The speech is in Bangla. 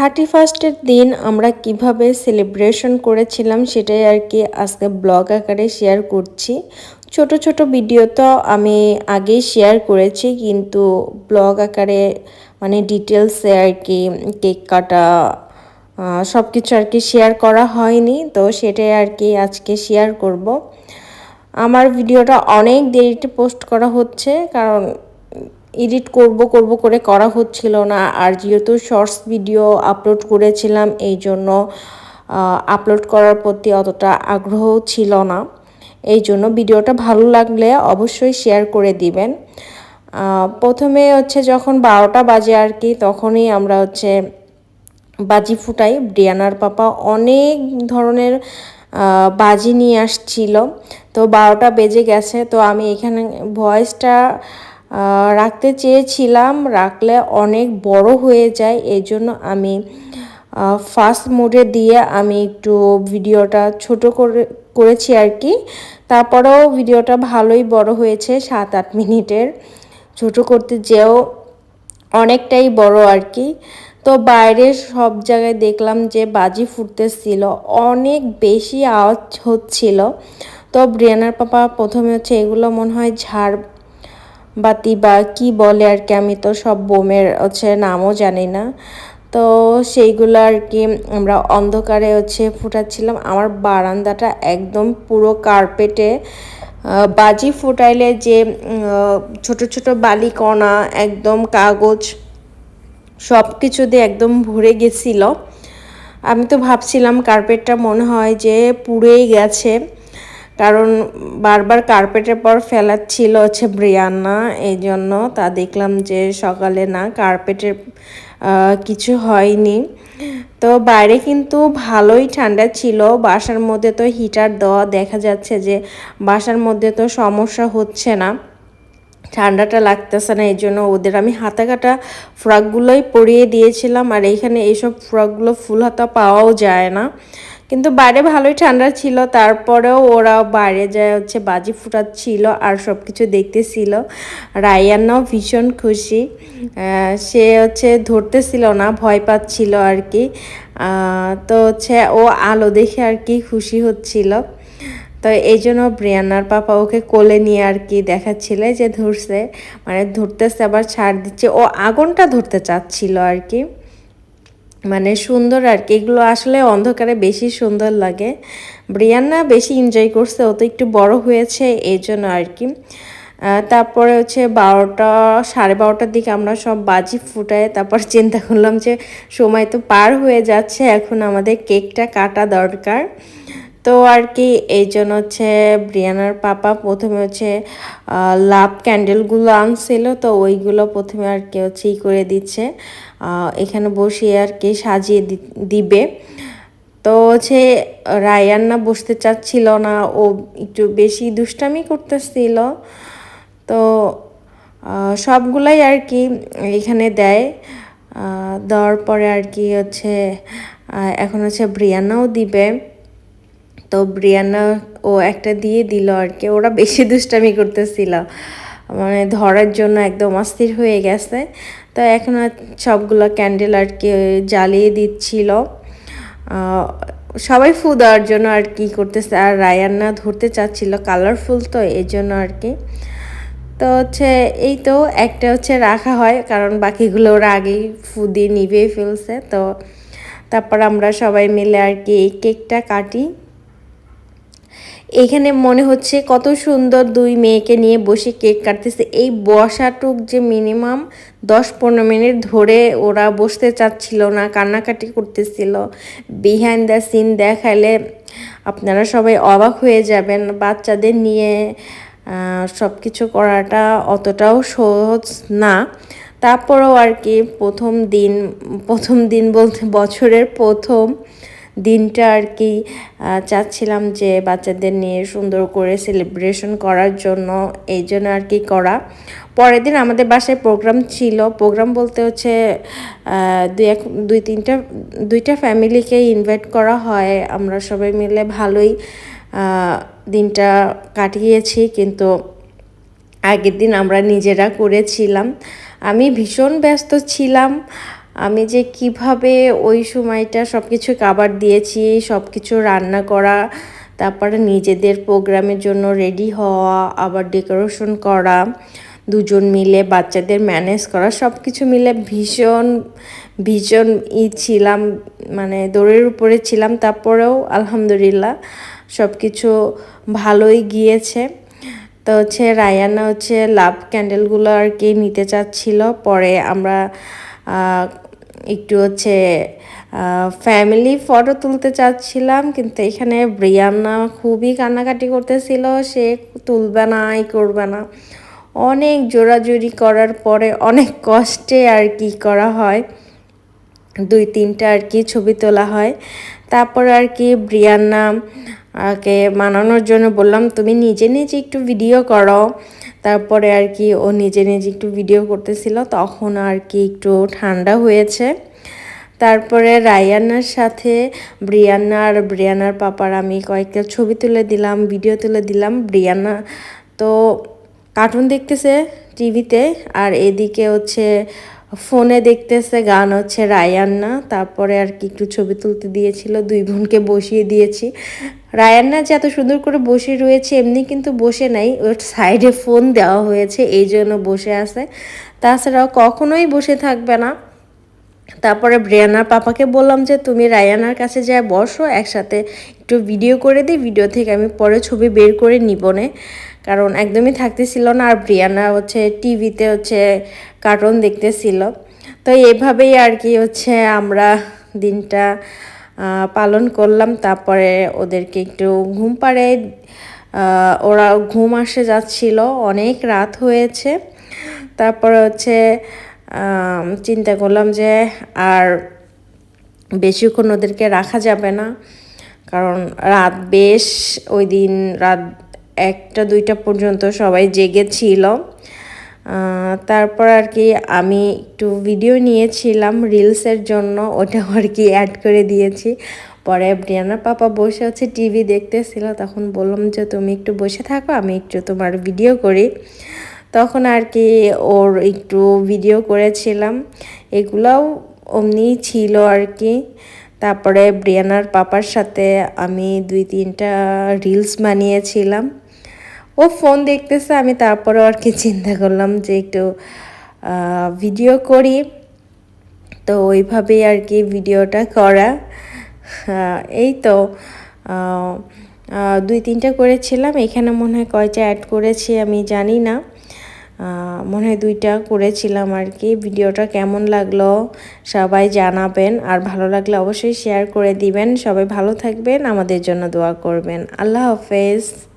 থার্টি ফার্স্টের দিন আমরা কীভাবে সেলিব্রেশন করেছিলাম সেটাই আর কি আজকে ব্লগ আকারে শেয়ার করছি। ছোট ছোট ভিডিও তো আমি আগেই শেয়ার করেছি, কিন্তু ব্লগ আকারে মানে ডিটেলসে আর কি কেক কাটা সব কিছু আর কি শেয়ার করা হয়নি, তো সেটাই আর কি আজকে শেয়ার করব। আমার ভিডিওটা অনেক দেরিতে পোস্ট করা হচ্ছে, কারণ এডিট করব করব করে করা হচ্ছিল না। আর যেহেতু শর্টস ভিডিও আপলোড করেছিলাম, এই জন্য আপলোড করার প্রতি অতটা আগ্রহ ছিল না। এই জন্য ভিডিওটা ভালো লাগলে অবশ্যই শেয়ার করে দিবেন। প্রথমে হচ্ছে যখন বারোটা বাজে আর কি, তখনই আমরা হচ্ছে বাজি ফুটাই। ব্রিয়ানার পাপা অনেক ধরনের বাজি নিয়ে আসছিল। তো বারোটা বেজে গেছে, তো আমি এখানে ভয়েসটা রাখতে চেয়েছিলাম, রাখলে অনেক বড় হয়ে যায় এই জন্য আমি ফার্স্ট মোডে দিয়ে আমি একটু ভিডিওটা ছোট করে, করেছি আর কি। তারপরেও ভিডিওটা ভালোই বড় হয়েছে সাত আট মিনিটের। ছোট করতে যেও অনেকটাই বড় আর কি। তো বাইরে সব জায়গায় দেখলাম যে বাজি ফুটতেছিল, অনেক বেশি আওয়াজ হচ্ছিল। তো ব্রিয়ানার পাপা প্রথমে হচ্ছে এগুলো মনে হয় ঝাড় বাতি বা কি বলে আর কি, আমি তো সব বোমের হচ্ছে নামও জানি না। তো সেইগুলো আর কি আমরা অন্ধকারে হচ্ছে ফুটাচ্ছিলাম। আমার বারান্দাটা একদম পুরো কার্পেটে বাজি ফুটাইলে যে ছোট ছোট বালিকণা, একদম কাগজ সব কিছু দিয়ে একদম ভরে গেছিল। আমি তো ভাবছিলাম কার্পেটটা মনে হয় যে পুড়েই গেছে। কারণ বারবার কার্পেটের পর ফেলাচ্ছিল হচ্ছে ব্রিয়ান্না এই জন্য তা দেখলাম যে সকালে না কার্পেটের কিছু হয়নি। তো বাইরে কিন্তু ভালোই ঠান্ডা ছিল, বাসার মধ্যে তো হিটার দেওয়া দেখা যাচ্ছে যে বাসার মধ্যে তো সমস্যা হচ্ছে না, ঠান্ডাটা লাগতেছে না এই জন্য ওদের আমি হাতা কাটা ফ্রকগুলোই পরিয়ে দিয়েছিলাম, আর এইখানে এইসব ফ্রকগুলো ফুল হাতা পাওয়াও যায় না। কিন্তু বাইরে ভালোই ঠান্ডা ছিল, তারপরেও ওরা বাইরে যায় হচ্ছে বাজি ফুটাচ্ছিল আর সব কিছু দেখতেছিল রায়ান্নাও ভীষণ খুশি সে হচ্ছে ধরতেছিল না, ভয় পাচ্ছিল আর কি তো হচ্ছে ও আলো দেখে আর কি খুশি হচ্ছিল। তো এই জন্য ব্রিয়ানার পাপা ওকে কোলে নিয়ে আর কি দেখাচ্ছিল যে ধরছে মানে ধরতেছে আবার ছাড় দিচ্ছে। ও আগুনটা ধরতে চাচ্ছিল আর কি মানে সুন্দর আর কি। এগুলো আসলে অন্ধকারে বেশি সুন্দর লাগে। ব্রিয়ান্না বেশি এনজয় করছে, ও তো একটু বড় হয়েছে এই জন্য আর কি। তারপরে হচ্ছে বারোটা, সাড়ে বারোটার দিকে আমরা সব বাজি ফুটাই তারপর চিন্তা করলাম যে সময় তো পার হয়ে যাচ্ছে, এখন আমাদের কেকটা কাটা দরকার। তো আর কি, এই জন্য হচ্ছে ব্রিয়ানার পাপা প্রথমে হচ্ছে লাভ ক্যান্ডেলগুলো আনছিল, তো ওইগুলো প্রথমে আর কি হচ্ছে ই করে দিচ্ছে এখানে বসিয়ে আর কি সাজিয়ে দিবে। তো হচ্ছে রায়ান্না বসতে চাচ্ছিল না, ও একটু বেশি দুষ্টামি করতেছিল, তো সবগুলাই আর কি এখানে দেয় দেওয়ার পরে আর কি হচ্ছে এখন হচ্ছে ব্রিয়ানাও দিবে। তো ব্রিয়ানা ও একটা দিয়ে দিল আর কি। ওরা বেশি দুষ্টামি করতেছিল। মানে ধরার জন্য একদম অস্থির হয়ে গেছে। তো এখন সবগুলো ক্যান্ডেল আর কি জ্বালিয়ে দিচ্ছিল। সবাই ফু দেওয়ার জন্য আর কি করতেছে। আর রায়ান্না ধরতে চাচ্ছিল কালারফুল তো এই জন্য আর কি। তো হচ্ছে এই তো একটা হচ্ছে রাখা হয়, কারণ বাকিগুলো ওরা আগেই ফু দিয়ে নিভেই ফেলছে। তো তারপর আমরা সবাই মিলে আর কি এই কেকটা কাটি। এখানে মনে হচ্ছে কত সুন্দর দুই মেয়েকে নিয়ে বসে কেক কাটতেছে। এই বসাটুক যে মিনিমাম দশ পনেরো মিনিট ধরে ওরা বসতে চাচ্ছিল না, কান্নাকাটি করতেছিল। বিহাইন্ড দ্য সিন দেখালে আপনারা সবাই অবাক হয়ে যাবেন, বাচ্চাদের নিয়ে সব কিছু করাটা অতটাও সহজ না। তারপরেও আর কি প্রথম দিন প্রথম দিন বলতে বছরের প্রথম দিনটা আর কি চাচ্ছিলাম যে বাচ্চাদের নিয়ে সুন্দর করে সেলিব্রেশন করার জন্য, এই জন্য আর কি করা। পরের দিন আমাদের বাসায় প্রোগ্রাম ছিল। প্রোগ্রাম বলতে হচ্ছে দুই এক, দুই তিনটা, দুইটা ফ্যামিলিকে ইনভাইট করা হয়। আমরা সবাই মিলে ভালোই দিনটা কাটিয়েছি। কিন্তু আগের দিন আমরা নিজেরা করেছিলাম। আমি ভীষণ ব্যস্ত ছিলাম। আমি যে কীভাবে ওই সময়টা সব কিছু কাবার দিয়েছি সব কিছু রান্না করা, তারপরে নিজেদের প্রোগ্রামের জন্য রেডি হওয়া, আবার ডেকোরেশন করা, দুজন মিলে বাচ্চাদের ম্যানেজ করা সব কিছু মিলে ভীষণ ভীষণ ই ছিলাম মানে দৌড়ের উপরে ছিলাম, তারপরেও আলহামদুলিল্লাহ সব কিছু ভালোই গিয়েছে। তো হচ্ছে রায়ানা হচ্ছে লাভ ক্যান্ডেলগুলো আর কি নিতে চাচ্ছিল, পরে আমরা একটু হচ্ছে ফ্যামিলি ফটো তুলতে চাচ্ছিলাম, কিন্তু এখানে ব্রিয়ান্না খুবই কান্নাকাটি করতেছিল। সে তুলবে না এই করবে না। অনেক জোরাজুরি করার পরে অনেক কষ্টে আর কি করা হয়। দুই তিনটা আর কি ছবি তোলা হয়। তারপর আর কি ব্রিয়ান্না কে মানানোর জন্য বললাম, তুমি নিজে নিজে একটু ভিডিও করো। তারপরে আর কি ও নিজে নিজে একটু ভিডিও করতেছিল, তখন আর কি একটু ঠান্ডা হয়েছে। তারপরে রায়ান্নার সাথে ব্রিয়ান্না আর ব্রিয়ানার পাপার আমি কয়েকটা ছবি তুলে দিলাম ভিডিও তুলে দিলাম। ব্রিয়ান্না তো কার্টুন দেখতেছে টিভিতে আর এদিকে হচ্ছে ফোনে দেখতেছে, গান হচ্ছে রায়ান্না তারপরে আর কি একটু ছবি তুলতে দিয়েছিল, দুই বোনকে বসিয়ে দিয়েছি। রায়ান্না যে এত সুন্দর করে বসে রয়েছে, এমনি কিন্তু বসে নাই। ওর সাইডে ফোন দেওয়া হয়েছে, এই জন্য বসে আছে। তাছাড়াও কখনোই বসে থাকবে না। তারপরে ব্রিয়ানার পাপাকে বললাম যে, তুমি রায়ানার কাছে যা বসো, একসাথে একটু ভিডিও করে দিই ভিডিও থেকে আমি পরে ছবি বের করে নিবনে কারণ একদমই থাকতেছিল না, আর ব্রিয়ানা হচ্ছে টিভিতে হচ্ছে কার্টুন দেখতেছিল। তো এভাবেই আর কি হচ্ছে আমরা দিনটা পালন করলাম। তারপরে ওদেরকে একটু ঘুম পাড়ে ওরা ঘুম আসে যাচ্ছিল, অনেক রাত হয়েছে। তারপরে হচ্ছে চিন্তা করলাম যে আর বেশিক্ষণ ওদেরকে রাখা যাবে না। কারণ রাত বেশ, ওই দিন রাত একটা, দুইটা পর্যন্ত সবাই জেগেছিল তারপর আর কি আমি একটু ভিডিও নিয়েছিলাম রিলসের জন্য ওটা আর কি অ্যাড করে দিয়েছি। পরে ব্রিয়ানার পাপা বসে আছে টিভি দেখতেছিল, তখন বললাম যে, তুমি একটু বসে থাকো, আমি একটু তোমার ভিডিও করি। তখন আর কি ওর একটু ভিডিও করেছিলাম। এগুলাও অমনি ছিল আর কি। তারপরে ব্রিয়ানার পাপার সাথে আমি দুই তিনটা রিলস বানিয়েছিলাম। ও ফোন দেখতেছে, আমি তারপরে আর কি চিন্তা করলাম যে একটু ভিডিও করি। তো ওইভাবেই আর কি ভিডিওটা করা। এই তো দুই তিনটা করেছিলাম। এখানে মনে হয় কয়টা অ্যাড করেছি আমি জানি না। মনে হয় দুইটা করেছিলাম আর কি। ভিডিওটা কেমন লাগল সবাই জানাবেন। আর ভালো লাগলে অবশ্যই শেয়ার করে দিবেন। সবাই ভালো থাকবেন। আমাদের জন্য দোয়া করবেন। আল্লাহ হাফেজ।